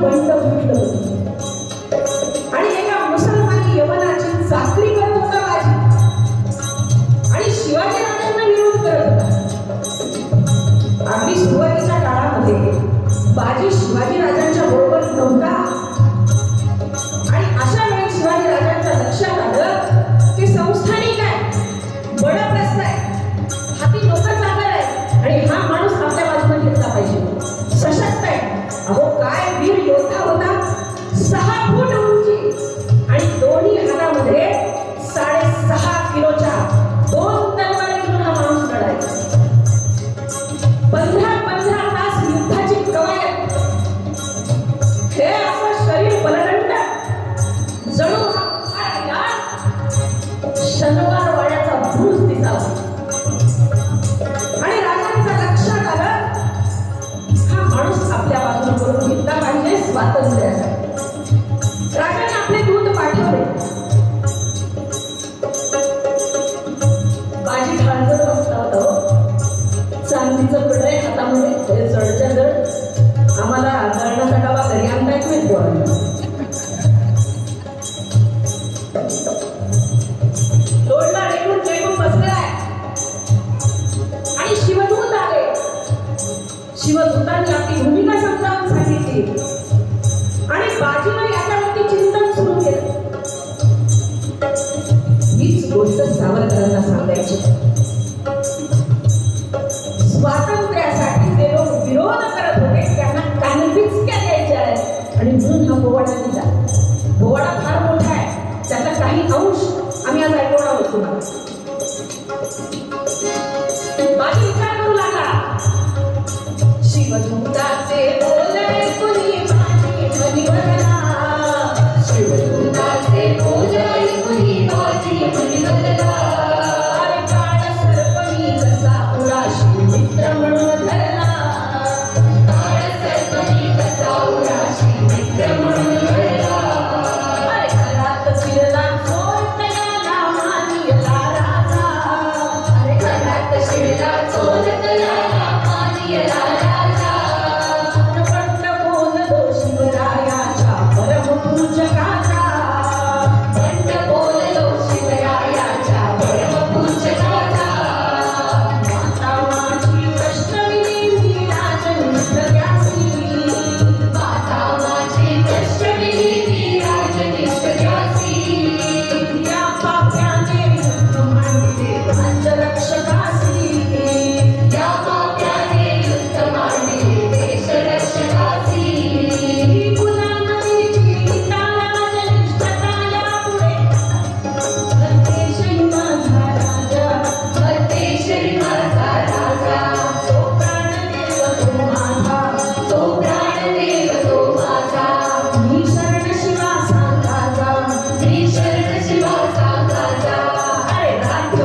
roupas tão lindas.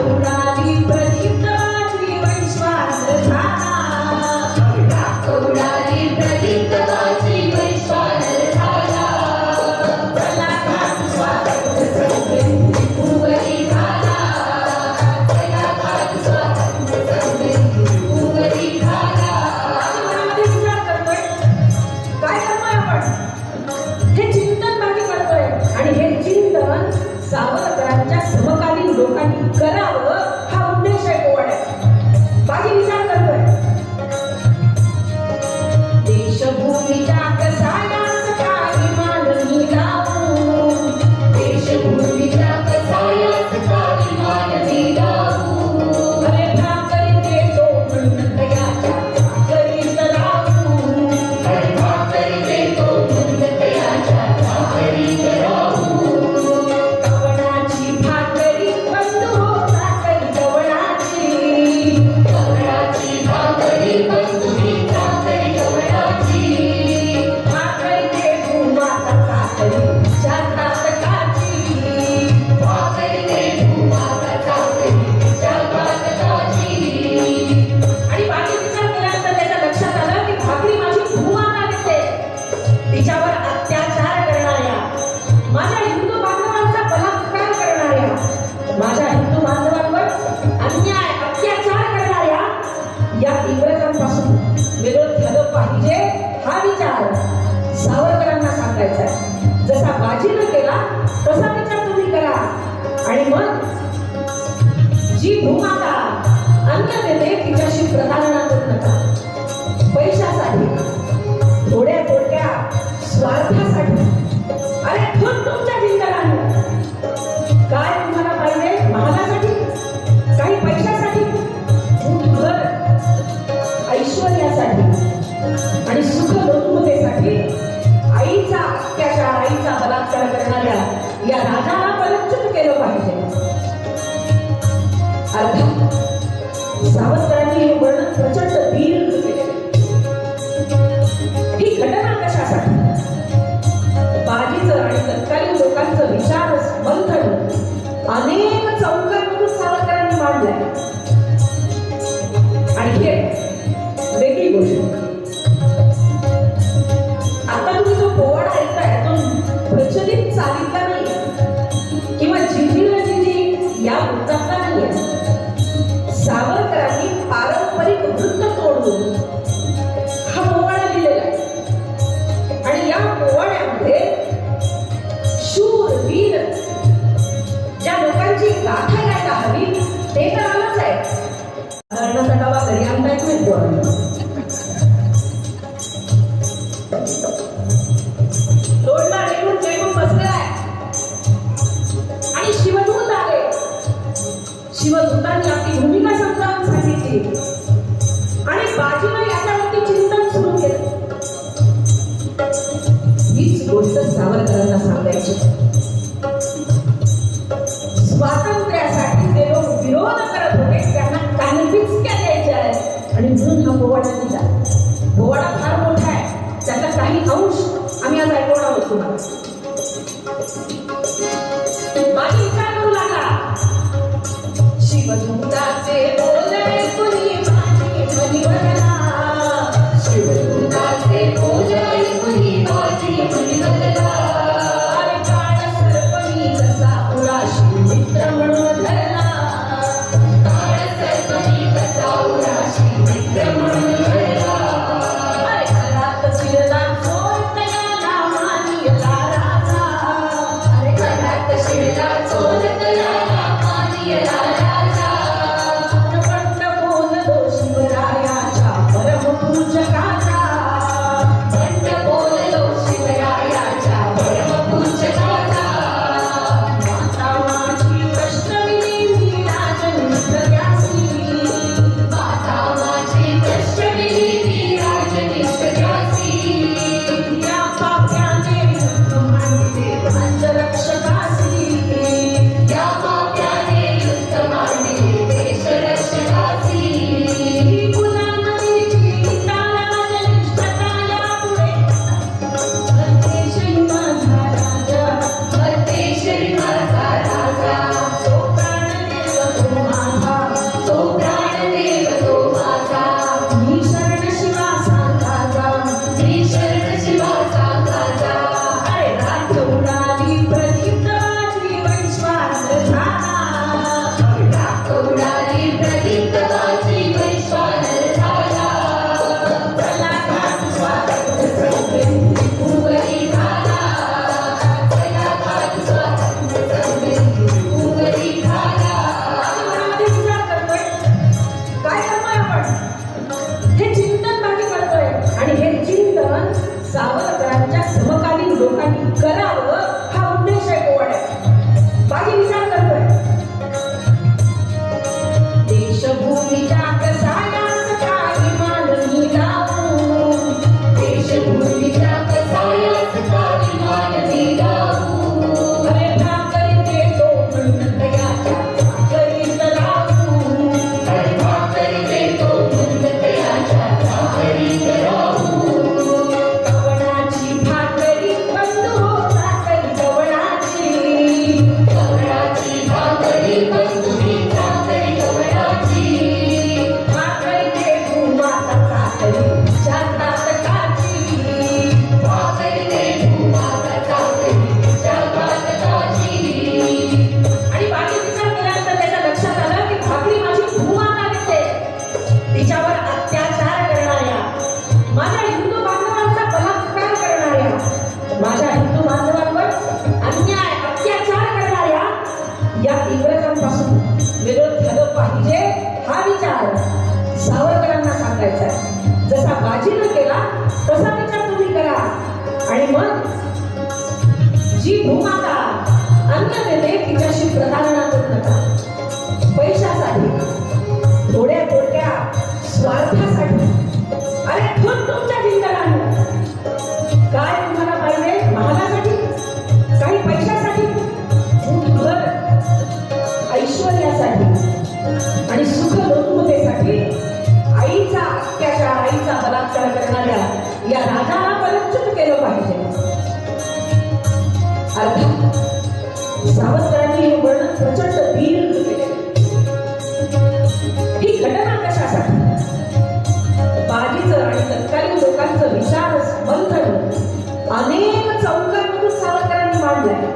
Laura. अन्न देते तिच्याशी प्रतारणा पैशासाठी थोड्या थोडक्या स्वार्थासाठी. अरे खूप तुमच्या चिंतनाने काय तुम्हाला पाहिजे? महालासाठी काही पैशासाठी? ऐश्वर्यासाठी आणि सुख आईचा अत्याचार आईचा बलात्कार करणाऱ्या या राजाला पलंचित केलं पाहिजे. ಅರ್ಥ या राजाला परिचित केलं पाहिजे. अर्थात सावंतरांनी हे वर्णन प्रचंड दीर्घ ही घटना कशासाठी? बाजीचं आणि तत्कालीन लोकांचं विचार मंथन. अनेक चौकांमधून सावंतरांनी मांडलंय.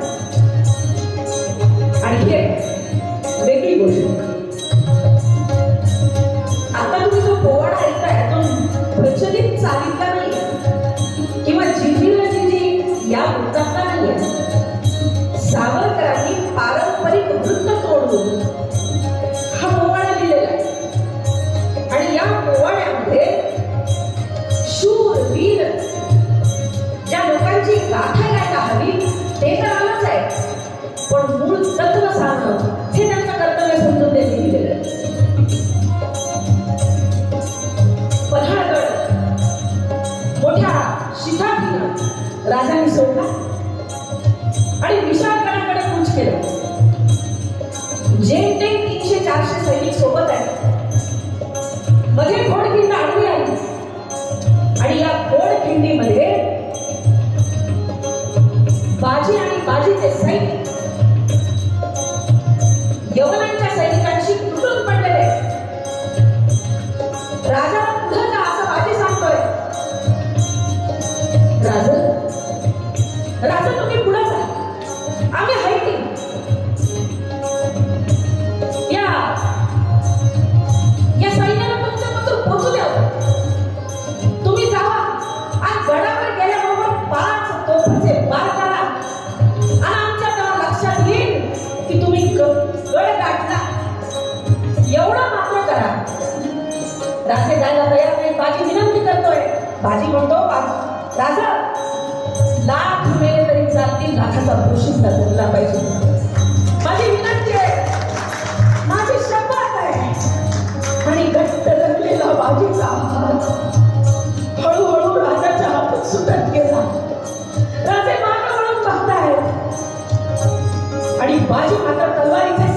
भाजी म्हणतो राजा लाख मेले तरी चालतील लाखाचा दोषीच धरला पाहिजे. माझी विनंती आहे माझी शपथ आहे. आणि घट्ट रंगलेला बाजीचा आवाज हळूहळू राजाच्या हातात सुटत गेला. राजे मागे म्हणून पाहताय आणि बाजी मात्र तलवारीचे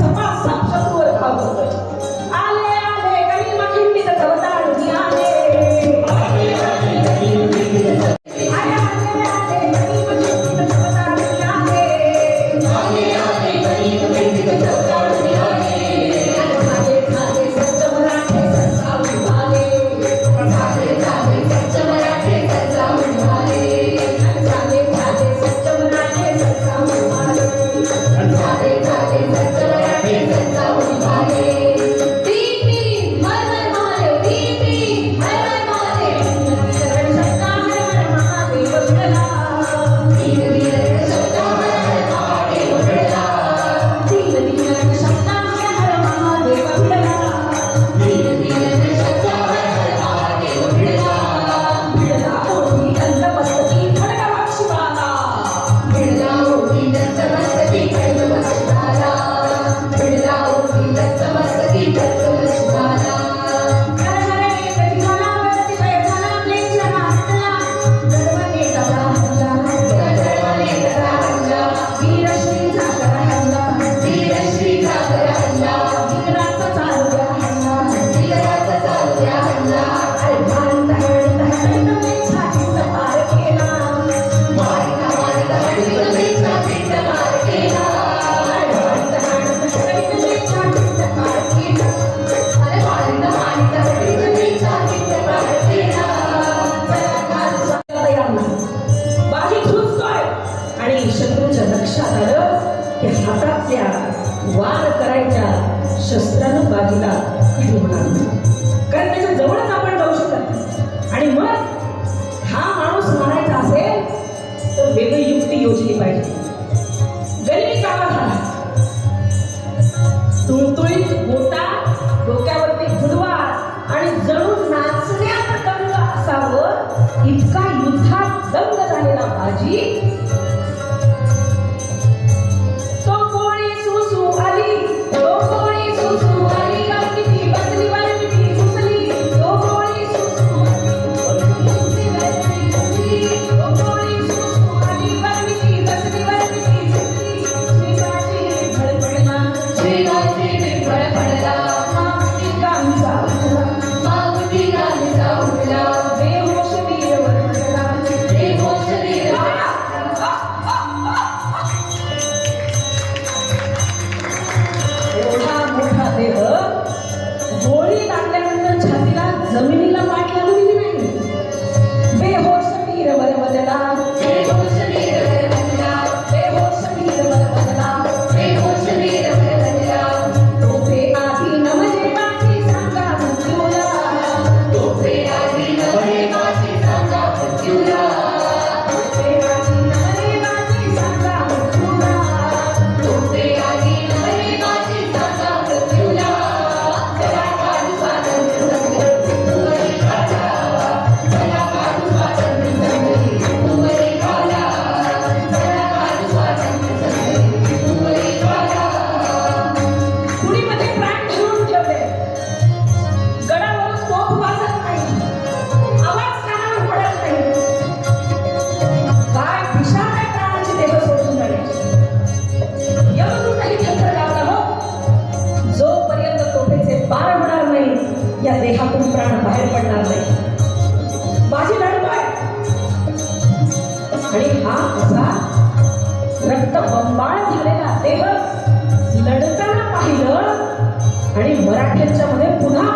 आणि हा असा रक्त बंबाळ झालेला देह लढताना पाहिलं आणि मराठ्यांच्या मध्ये पुन्हा